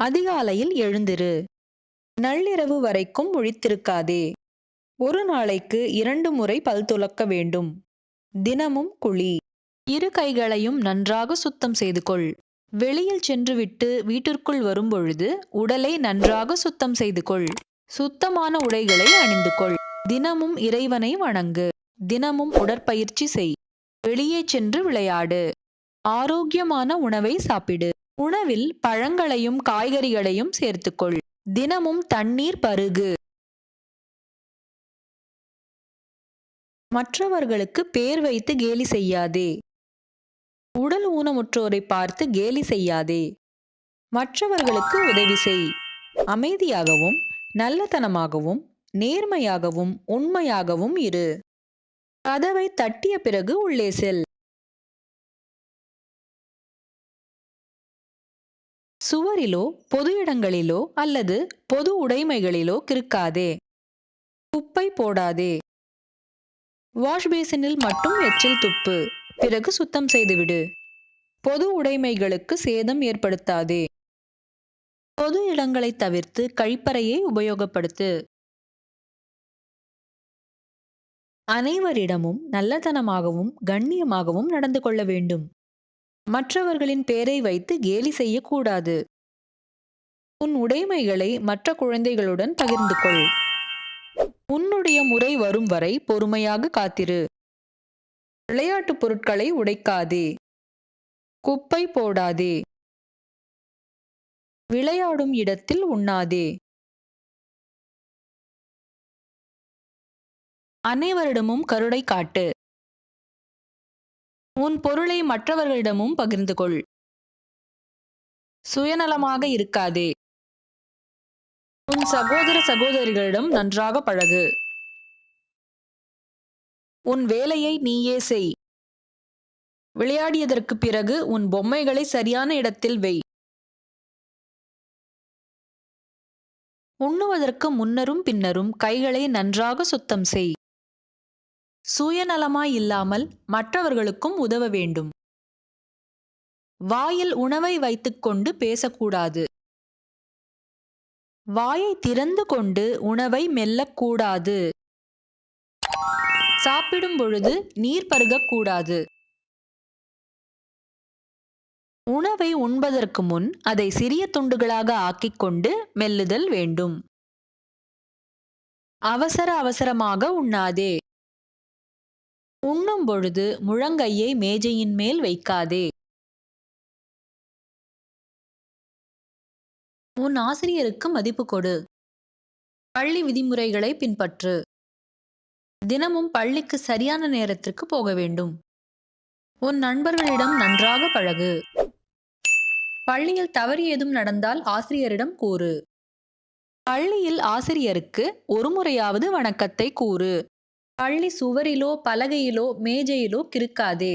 அதிகாலையில் எழுந்திரு. நள்ளிரவு வரைக்கும் முழித்திருக்காதே. ஒரு நாளைக்கு இரண்டு முறை பல் துலக்க வேண்டும். தினமும் குழி. இரு கைகளையும் நன்றாக சுத்தம் செய்து கொள். வெளியில் சென்றுவிட்டு வீட்டிற்குள் வரும்பொழுது உடலை நன்றாக சுத்தம் செய்து கொள். சுத்தமான உடைகளை அணிந்து கொள். தினமும் இறைவனை வணங்கு. தினமும் உடற்பயிற்சி செய். வெளியே சென்று விளையாடு. ஆரோக்கியமான உணவை சாப்பிடு. உணவில் பழங்களையும் காய்கறிகளையும் சேர்த்துக்கொள். தினமும் தண்ணீர் பருகு. மற்றவர்களுக்கு பேர் வைத்து கேலி செய்யாதே. உடல் ஊனமுற்றோரை பார்த்து கேலி செய்யாதே. மற்றவர்களுக்கு உதவி செய். அமைதியாகவும் நல்லதனமாகவும் நேர்மையாகவும் உண்மையாகவும் இரு. கதவை தட்டிய பிறகு உள்ளே செல். சுவரிலோ பொது இடங்களிலோ அல்லது பொது உடைமைகளிலோ கிறுக்காதே. குப்பை போடாதே. வாஷ் பேசினில் மட்டும் எச்சில் துப்பு. பிறகு சுத்தம் செய்துவிடு. பொது உடைமைகளுக்கு சேதம் ஏற்படுத்தாதே. பொது இடங்களை தவிர்த்து கழிப்பறையை உபயோகப்படுத்து. அனைவரிடமும் நல்லதனமாகவும் கண்ணியமாகவும் நடந்து கொள்ள வேண்டும். மற்றவர்களின் பேரை வைத்து கேலி செய்யக்கூடாது. உன் உடைமைகளை மற்ற குழந்தைகளுடன் பகிர்ந்து கொள் உன்னுடைய முறை வரும் வரை பொறுமையாக காத்திரு. விளையாட்டுப் பொருட்களை உடைக்காதே. குப்பை போடாதே. விளையாடும் இடத்தில் உண்ணாதே. அனைவரிடமும் கருணை காட்டு. உன் பொருளை மற்றவர்களிடமும் பகிர்ந்து கொள் சுயநலமாக இருக்காதே. உன் சகோதர சகோதரிகளிடம் நன்றாக பழகு. உன் வேலையை நீயே செய். விளையாடியதற்கு பிறகு உன் பொம்மைகளை சரியான இடத்தில் வை. உண்ணுவதற்கு முன்னரும் பின்னரும் கைகளை நன்றாக சுத்தம் செய். சுயநலமாய் இல்லாமல் மற்றவர்களுக்கும் உதவ வேண்டும். வாயில் உணவை வைத்துக்கொண்டு பேசக்கூடாது. வாயை திறந்து கொண்டு உணவை மெல்லக்கூடாது. சாப்பிடும் பொழுது நீர் பருகக்கூடாது. உணவை உண்பதற்கு முன் அதை சிறிய துண்டுகளாக ஆக்கிக் கொண்டு மெல்லுதல் வேண்டும். அவசர அவசரமாக உண்ணாதே. உண்ணும் பொழுது முழங்கையை மேஜையின் மேல் வைக்காதே. உன் ஆசிரியருக்கு மதிப்பு கொடு. பள்ளி விதிமுறைகளை பின்பற்று. தினமும் பள்ளிக்கு சரியான நேரத்திற்கு போக வேண்டும். உன் நண்பர்களிடம் நன்றாக பழகு. பள்ளியில் தவறு ஏதும் நடந்தால் ஆசிரியரிடம் கூறு. பள்ளியில் ஆசிரியருக்கு ஒரு முறையாவது வணக்கத்தை கூறு. பள்ளி சுவரிலோ பலகையிலோ மேஜையிலோ கிறுக்காதே.